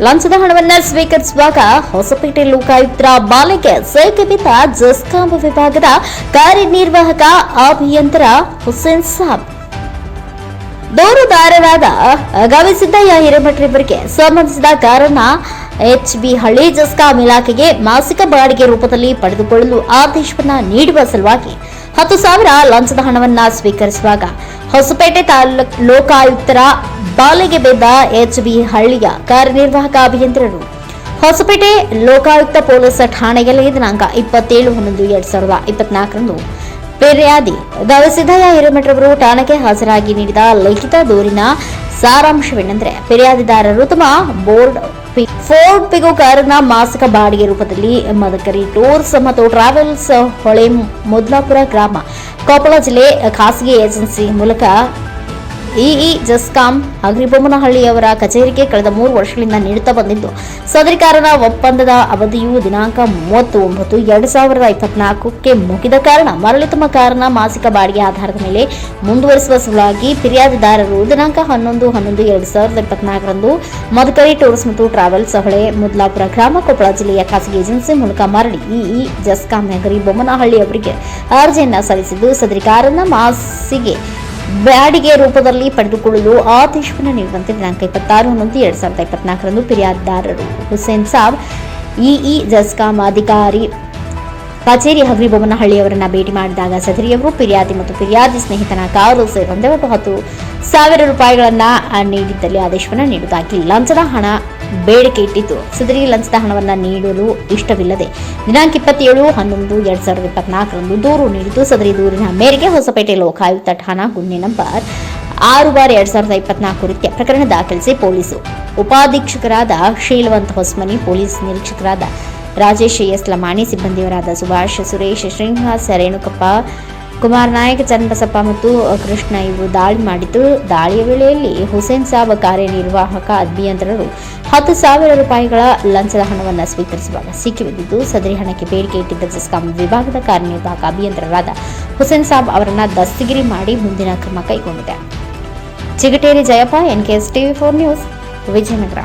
ಲಂಚದ ಹಣವನ್ನ ಸ್ವೀಕರಿಸುವಾಗ ಹೊಸಪೇಟೆ ಲೋಕಾಯುಕ್ತರ ಬಾಲೆಗೆ ಸೈಕೆ ಜಸ್ಕಾಂ ವಿಭಾಗದ ಕಾರ್ಯನಿರ್ವಾಹಕ ಅಭಿಯಂತರ ಹುಸೇನ್ ಸಾಬ್. ದೂರುದಾರರಾದ ಗವಿಸಿದ್ದಯ್ಯ ಹಿರೇಮಠರಿವರಿಗೆ ಸಂಬಂಧಿಸಿದ ಕಾರಣ ಎಚ್ ಬಿ ಹಳ್ಳಿ ಜಸ್ಕಾಂ ಇಲಾಖೆಗೆ ಮಾಸಿಕ ಬಾಡಿಗೆ ರೂಪದಲ್ಲಿ ಪಡೆದುಕೊಳ್ಳಲು ಆದೇಶವನ್ನು ನೀಡುವ ಸಲುವಾಗಿ ಹತ್ತು ಸಾವಿರ ಲಂಚದ ಹಣವನ್ನ ಸ್ವೀಕರಿಸುವಾಗ ಹೊಸಪೇಟೆ ತಾಲೂಕ್ ಲೋಕಾಯುಕ್ತರ ಬಾಲಿಗೆ ಬಿದ್ದ ಎಚ್ ಬಿ ಹಳ್ಳಿಯ ಕಾರ್ಯನಿರ್ವಾಹಕ ಅಭಿಯಂತರರು. ಹೊಸಪೇಟೆ ಲೋಕಾಯುಕ್ತ ಪೊಲೀಸ್ ಠಾಣೆಯಲ್ಲಿ ದಿನಾಂಕ ಇಪ್ಪತ್ತೇಳು ಹನ್ನೊಂದು ಎರಡ್ ಸಾವಿರದ ಇಪ್ಪತ್ನಾಲ್ಕರಂದು ಫಿರ್ಯಾದಿ ಗವಿಸಿದ್ದಯ್ಯ ಹಿರೇಮಠರವರು ಠಾಣೆಗೆ ಹಾಜರಾಗಿ ನೀಡಿದ ಲಿಖಿತ ದೂರಿನ ಸಾರಾಂಶವೇನೆಂದರೆ, ಫಿರ್ಯಾದಿದಾರರು ತಮ್ಮ ಬೋರ್ಡ್ ಫೋರ್ಡ್ ಪಿಗೋ ಕಾರನ್ನ ಮಾಸಿಕ ಬಾಡಿಗೆ ರೂಪದಲ್ಲಿ ಮದಕರಿ ಟೂರ್ಸ್ ಮತ್ತು ಟ್ರಾವೆಲ್ಸ್ ಹೊಳೆ ಮೊದ್ಲಾಪುರ ಗ್ರಾಮ, ಕೊಪ್ಪಳ ಜಿಲ್ಲೆ ಖಾಸಗಿ ಏಜೆನ್ಸಿ ಮೂಲಕ ಇಇ ಜಸ್ಕಾಂ ಅಗ್ರಿಬೊಮ್ಮನಹಳ್ಳಿಯವರ ಕಚೇರಿಗೆ ಕಳೆದ ಮೂರು ವರ್ಷಗಳಿಂದ ನೀಡುತ್ತಾ ಬಂದಿದ್ದು. ಸದರಿಕಾರನ ಒಪ್ಪಂದದ ಅವಧಿಯು ದಿನಾಂಕ ಮೂವತ್ತು ಒಂಬತ್ತು ಎರಡು ಸಾವಿರದ ಇಪ್ಪತ್ನಾಲ್ಕಕ್ಕೆ ಮುಗಿದ ಕಾರಣ ಮರಳಿ ತಮ್ಮ ಕಾರಣ ಮಾಸಿಕ ಬಾಡಿಗೆ ಆಧಾರದ ಮೇಲೆ ಮುಂದುವರಿಸುವ ಸಲುವಾಗಿ ಫಿರ್ಯಾದಿದಾರರು ದಿನಾಂಕ ಹನ್ನೊಂದು ಹನ್ನೊಂದು, ಎರಡು ಸಾವಿರದ ಇಪ್ಪತ್ನಾಲ್ಕರಂದು ಮಧುಕರಿ ಟೂರ್ಸ್ ಮತ್ತು ಟ್ರಾವೆಲ್ಸ್ ಹೊಳೆ ಮುದ್ಲಾಪುರ ಗ್ರಾಮ, ಕೊಪ್ಪಳ ಜಿಲ್ಲೆಯ ಖಾಸಗಿ ಏಜೆನ್ಸಿ ಮೂಲಕ ಮರಳಿ ಇಇ ಜಸ್ಕಾಂ ಅಗರಿ ಬೊಮ್ಮನಹಳ್ಳಿ ಅವರಿಗೆ ಅರ್ಜಿಯನ್ನ ಸಲ್ಲಿಸಿದ್ದು ಸದರಿಕಾರನ ಮಾಸಿಗೆ ಬಾಡಿಗೆ ರೂಪದಲ್ಲಿ ಪಡೆದುಕೊಳ್ಳಲು ಆದೇಶವನ್ನು ನೀಡುವಂತೆ ದಿನಾಂಕ ಇಪ್ಪತ್ತಾರು ಹನ್ನೊಂದು ಎರಡ್ ಸಾವಿರದ ಇಪ್ಪತ್ನಾಲ್ಕರಂದು ಫಿರ್ಯಾದಿದಾರರು ಹುಸೇನ್ ಸಾಬ್, ಇಇ ಜಸ್ಕಾಂ ಅಧಿಕಾರಿ ಕಚೇರಿ ಹಗರಿಬೊಮ್ಮನಹಳ್ಳಿಯವರನ್ನ ಭೇಟಿ ಮಾಡಿದಾಗ ಸದರಿಯವರು ಫಿರ್ಯಾದಿ ಮತ್ತು ಫಿರ್ಯಾದಿ ಸ್ನೇಹಿತನ ಕಾರು ಸೇರಿದಂತೆ ಒಟ್ಟು ಹತ್ತು ಸಾವಿರ ರೂಪಾಯಿಗಳನ್ನ ನೀಡಿದ್ದಲ್ಲಿ ಆದೇಶವನ್ನು ನೀಡುವುದಾಗಿ. ಲಂಚದ ಹಣ ಬೇಡಿಕೆ ಇಟ್ಟಿದ್ದು ಸದರಿ ಲಂಚದ ಹಣವನ್ನು ನೀಡಲು ಇಷ್ಟವಿಲ್ಲದೆ ದಿನಾಂಕ ಇಪ್ಪತ್ತೇಳು, ಹನ್ನೊಂದು, ಎರಡ್ ಸಾವಿರದ ಇಪ್ಪತ್ನಾಲ್ಕರಂದು ದೂರು ನೀಡಿದ್ದು ಸದರಿ ದೂರಿನ ಮೇರೆಗೆ ಹೊಸಪೇಟೆ ಲೋಕಾಯುಕ್ತ ಠಾಣಾ ಗುನ್ನೆ ನಂಬರ್ ಆರು ಬಾರ್ ಎರಡ್ ಸಾವಿರದ ಇಪ್ಪತ್ನಾಲ್ಕು ರೀತಿಯ ಪ್ರಕರಣ ದಾಖಲಿಸಿ ಪೊಲೀಸು. ಉಪಾಧೀಕ್ಷಕರಾದ ಶೀಲವಂತ ಹೊಸ್ಮನಿ, ಪೊಲೀಸ್ ನಿರೀಕ್ಷಕರಾದ ರಾಜೇಶ್ ಎಸ್ ಲಮಾಣಿ, ಸಿಬ್ಬಂದಿಯವರಾದ ಸುಭಾಷ್, ಸುರೇಶ್, ಶ್ರೀನಿವಾಸ್, ರೇಣುಕಪ್ಪ ಕುಮಾರ್ ನಾಯಕ್, ಚನ್ನಬಸಪ್ಪ ಮತ್ತು ಕೃಷ್ಣ ಇವು ದಾಳಿ ಮಾಡಿದ್ದು. ದಾಳಿಯ ವೇಳೆಯಲ್ಲಿ ಹುಸೇನ್ ಸಾಬ್ ಕಾರ್ಯನಿರ್ವಾಹಕ ಅಭಿಯಂತರರು ಹತ್ತು ಸಾವಿರ ರೂಪಾಯಿಗಳ ಲಂಚದ ಹಣವನ್ನು ಸ್ವೀಕರಿಸುವಾಗ ಸಿಕ್ಕಿಬಿದ್ದಿದ್ದು ಸದರಿ ಹಣಕ್ಕೆ ಬೇಡಿಕೆ ಇಟ್ಟಿದ್ದ ಜಸ್ಕಾಂ ವಿಭಾಗದ ಕಾರ್ಯನಿರ್ವಾಹಕ ಅಭಿಯಂತರರಾದ ಹುಸೇನ್ ಸಾಬ್ ಅವರನ್ನು ದಸ್ತಗಿರಿ ಮಾಡಿ ಮುಂದಿನ ಕ್ರಮ ಕೈಗೊಂಡಿದೆ. Chigateri Jayappa, NKS TV four news, Vijayanagara.